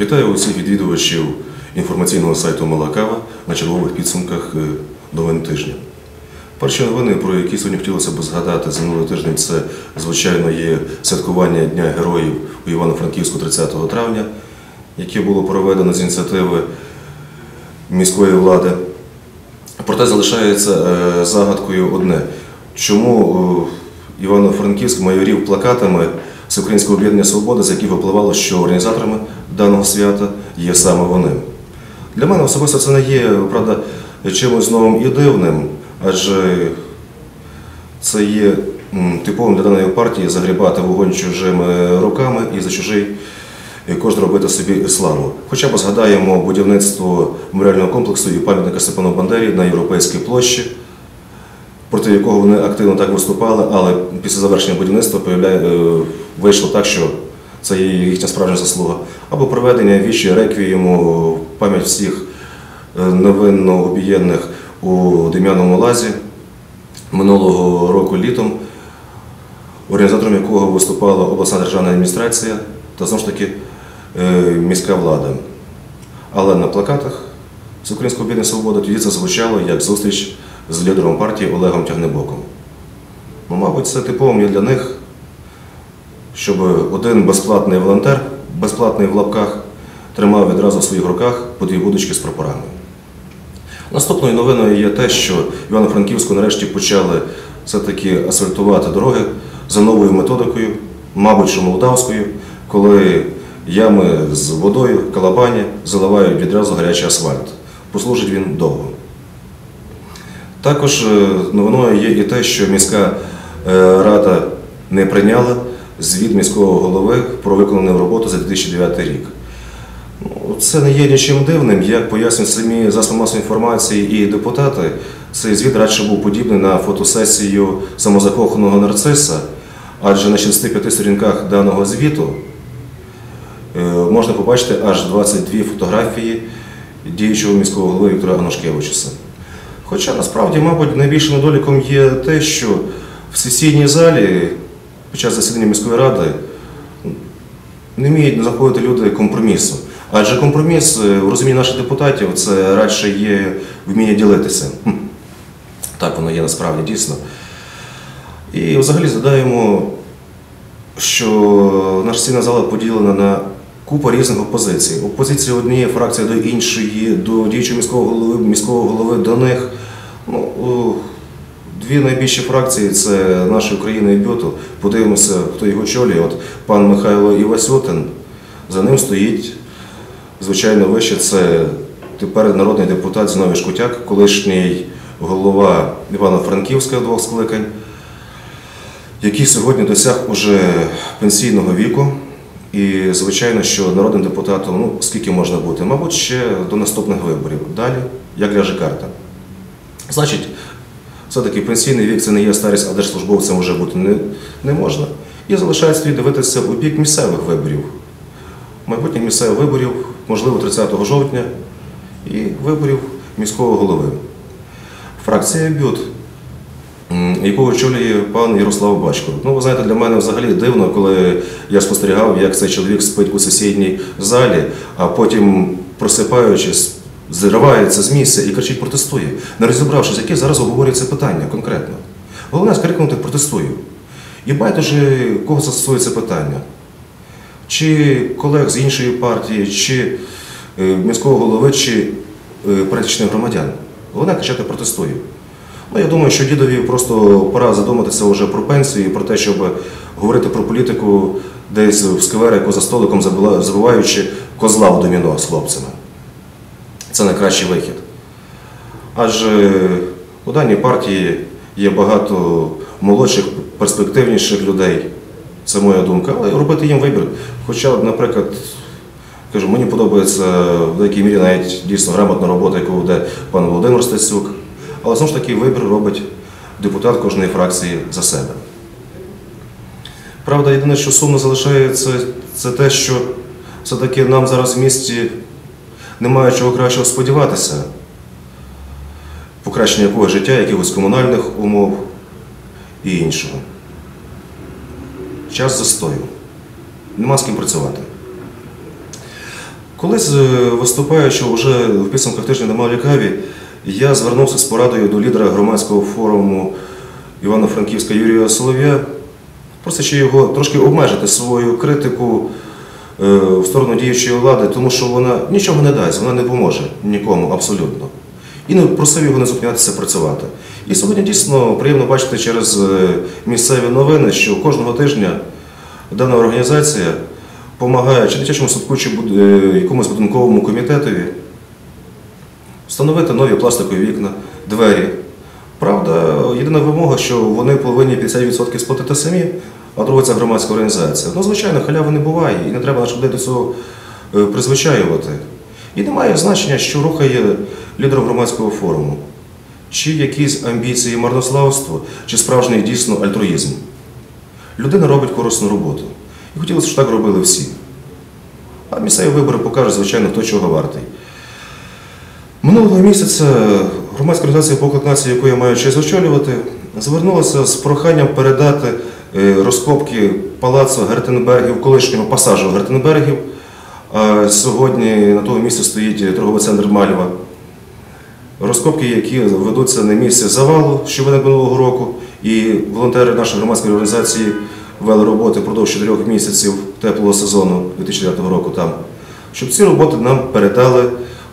Вітаю усіх відвідувачів інформаційного сайту Малакава на чергових підсумках е, новин тижня. Перші новини, про які сьогодні хотілося б згадати за минулий тиждень, це, звичайно, є святкування Дня Героїв у Івано-Франківську 30 травня, яке було проведено з ініціативи міської влади. Проте залишається е, загадкою одне, чому е, Івано-Франківськ майорів плакатами Всеукраїнського об'єднання Свобода, з яких випливало, що організаторами даного свята є саме вони. Для мене особисто це не є, правда, чимось новим і дивним, адже це є типовим для даної партії загрібати вогонь чужими руками і за чужий кожен робити собі славу. Хоча б згадаємо будівництво меморіального комплексу і пам'ятника Степану Бандері на Європейській площі, проти якого вони активно так виступали, але після завершення будівництва е, вийшло так, що це є їхня справжня заслуга. Або проведення вічі в пам'ять всіх е, невинно обієнних у Дем'яному лазі минулого року літом, організатором якого виступала обласна державна адміністрація та знову ж таки е, міська влада. Але на плакатах з Українського об'єднання Свобода тоді це звучало як зустріч з лідером партії Олегом Тягнебоком. Ну, мабуть, це типовим є для них, щоб один безплатний волонтер, безплатний в лапках, тримав відразу в своїх руках по дві будочки з прапорами. Наступною новиною є те, що Івано-Франківську нарешті почали все-таки асфальтувати дороги за новою методикою, мабуть, що молдавською, коли ями з водою, калабані заливають відразу гарячий асфальт. Послужить він довго. Також е, новиною є і те, що міська е, рада не прийняла звіт міського голови про виконану роботу за 2009 рік. Ну, Це не є нічим дивним, як пояснюють самі засоби масової інформації і депутати. Цей звіт радше був подібний на фотосесію самозакоханого нарциса, адже на 65 сторінках даного звіту е, можна побачити аж 22 фотографії діючого міського голови Віктора Анушкевичуса. Хоча насправді, мабуть, найбільшим недоліком є те, що в сесійній залі під час засідання міської ради не вміють знаходити люди компромісу. Адже компроміс е, в розумінні наших депутатів це радше є вміння ділитися. Так воно є насправді дійсно. І взагалі згадаємо, що наша сесійна зала поділена на купу різних опозицій. Опозиція однієї фракції до іншої, до діючого міського голови, міського голови до них. Ну, о, Дві найбільші фракції це наша Україна і Бюту. Подивимося, хто його очолює. От пан Михайло Івасютин. За ним стоїть, звичайно, вище це тепер народний депутат Зіновій Шкутяк, колишній голова Івано-Франківська двох скликань, який сьогодні досяг уже пенсійного віку. І, звичайно, що народним депутатом, ну, скільки можна бути, мабуть, ще до наступних виборів. Далі, як ляже карта. Значить, все-таки пенсійний вік це не є старість, а держслужбовцем вже бути не, не можна. І залишається дивитися у бік місцевих виборів. Майбутніх місцевих виборів, можливо, 30 жовтня, і виборів міського голови. Фракція Бют, яку очолює пан Ярослав Бачко. Ну, ви знаєте, для мене взагалі дивно, коли я спостерігав, як цей чоловік спить у сесійній залі, а потім, просипаючись, зривається з місця і кричить протестує, не розібравшись, яке зараз обговорюється питання конкретно. Головне скрикнути протестую. І байдуже, кого це стосується питання. Чи колег з іншої партії, чи е, міського голови, чи е, пересічних громадян. Головне кричати протестую. Ну, я думаю, що дідові просто пора задуматися вже про пенсію і про те, щоб говорити про політику десь в скверику за столиком, забуваючи козла в доміно з хлопцями. Це найкращий вихід. Адже у даній партії є багато молодших, перспективніших людей. Це моя думка, але робити їм вибір. Хоча, наприклад, кажу, мені подобається в деякій мірі навіть дійсно грамотна робота, яку веде пан Володимир Стасюк. Але знову ж таки вибір робить депутат кожної фракції за себе. Правда, єдине, що сумно залишається, це те, що все-таки нам зараз в місті немає чого кращого сподіватися. Покращення якого життя, якихось комунальних умов і іншого. Час застою. Нема з ким працювати. Колись виступаючи вже в підсумках тижня на Малій Каві, я звернувся з порадою до лідера громадського форуму Івано-Франківська Юрія Солов'я, просячи його трошки обмежити свою критику в сторону діючої влади, тому що вона нічого не дасть, вона не поможе нікому абсолютно. І не просив його не зупинятися працювати. І сьогодні дійсно приємно бачити через е, місцеві новини, що кожного тижня дана організація допомагає чи дитячому садку, чи е, якомусь будинковому комітетові встановити нові пластикові вікна, двері. Правда, єдина вимога, що вони повинні 50% сплатити самі, а друге це громадська організація. Ну, звичайно, халяви не буває, і не треба наших людей до цього е, призвичаювати. І немає значення, що рухає лідером громадського форуму. Чи якісь амбіції марнославство, чи справжній дійсно альтруїзм. Людина робить корисну роботу. І хотілося, щоб так робили всі. А місцеві вибори покажуть, звичайно, хто чого вартий. Минулого місяця громадська організація «Поклик нації», яку я маю честь очолювати, звернулася з проханням передати розкопки палацу Гертенбергів, колишнього пасажу Гертенбергів. Сьогодні на тому місці стоїть торговий центр Мальва. Розкопки, які ведуться на місці завалу, що виник минулого року, і волонтери нашої громадської організації вели роботи впродовж 4 місяців теплого сезону 2009 року там, щоб ці роботи нам передали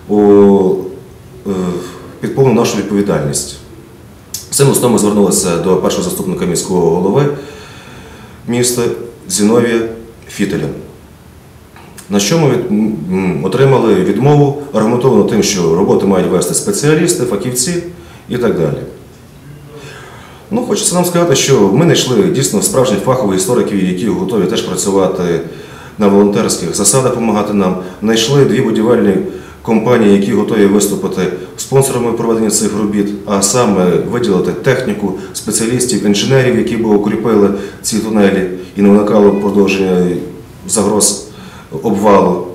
у, е, під повну нашу відповідальність. Цим листом звернулися до першого заступника міського голови міста Зіновія Фітеля. На що ми отримали відмову, аргументовано тим, що роботи мають вести спеціалісти, фахівці і так далі. Ну, хочеться нам сказати, що ми знайшли дійсно справжніх фахових істориків, які готові теж працювати на волонтерських засадах, допомагати нам. Знайшли дві будівельні компанії, які готові виступити спонсорами проведення цих робіт, а саме виділити техніку, спеціалістів, інженерів, які б укріпили ці тунелі і не виникало продовження загроз обвалу.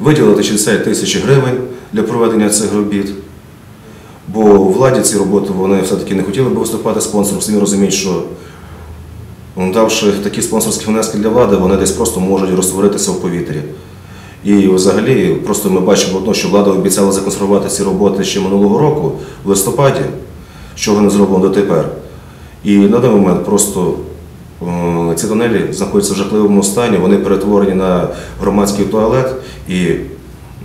Виділити 60 тисяч гривень для проведення цих робіт. Бо владі ці роботи вони все-таки не хотіли б виступати спонсором, самі розуміють, що давши такі спонсорські внески для влади, вони десь просто можуть розтворитися в повітрі. І взагалі, просто ми бачимо одно, що влада обіцяла законсервувати ці роботи ще минулого року, в листопаді, чого не зроблено дотепер. І на даний момент просто е, ці тунелі знаходяться в жахливому стані, вони перетворені на громадський туалет і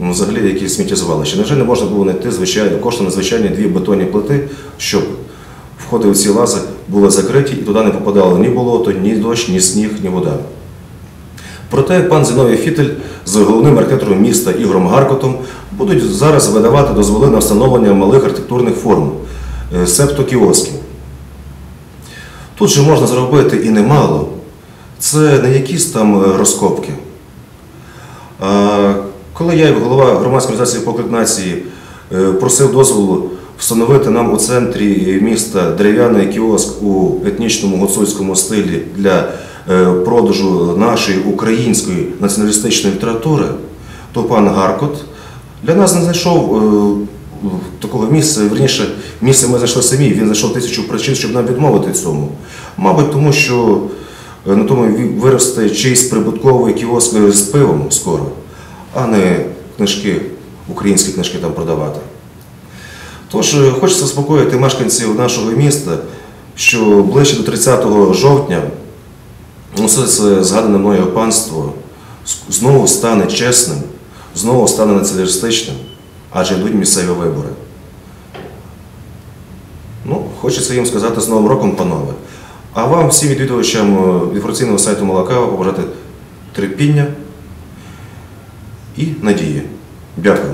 взагалі якісь сміттєзвалища. Невже не можна було знайти кошти на звичайні дві бетонні плити, щоб входи в ці лази були закриті і туди не попадало ні болото, ні дощ, ні сніг, ні вода. Проте пан Зіновій Фітель з головним архітектором міста Ігорем Гаркотом будуть зараз видавати дозволи на встановлення малих архітектурних форм, е, себто кіосків. Тут же можна зробити і немало. Це не якісь там е, розкопки. Коли я, як голова громадської організації «Поклик нації, е, просив дозволу встановити нам у центрі міста дерев'яний кіоск у етнічному гуцульському стилі для продажу нашої української націоналістичної літератури, то пан Гаркот для нас не знайшов е, такого місця, верніше, місце ми знайшли самі. Він знайшов тисячу причин, щоб нам відмовити цьому. Мабуть, тому що е, на тому виросте чийсь прибутковий кіоск з пивом скоро, а не книжки, українські книжки там продавати. Тож е, хочеться заспокоїти мешканців нашого міста, що ближче до 30 жовтня усе це згадане мною панство знову стане чесним, знову стане націоналістичним, адже йдуть місцеві вибори. Ну, хочеться їм сказати з Новим роком, панове. А вам, всім відвідувачам е, інформаційного сайту Молокава, побажати терпіння і надії. Дякую.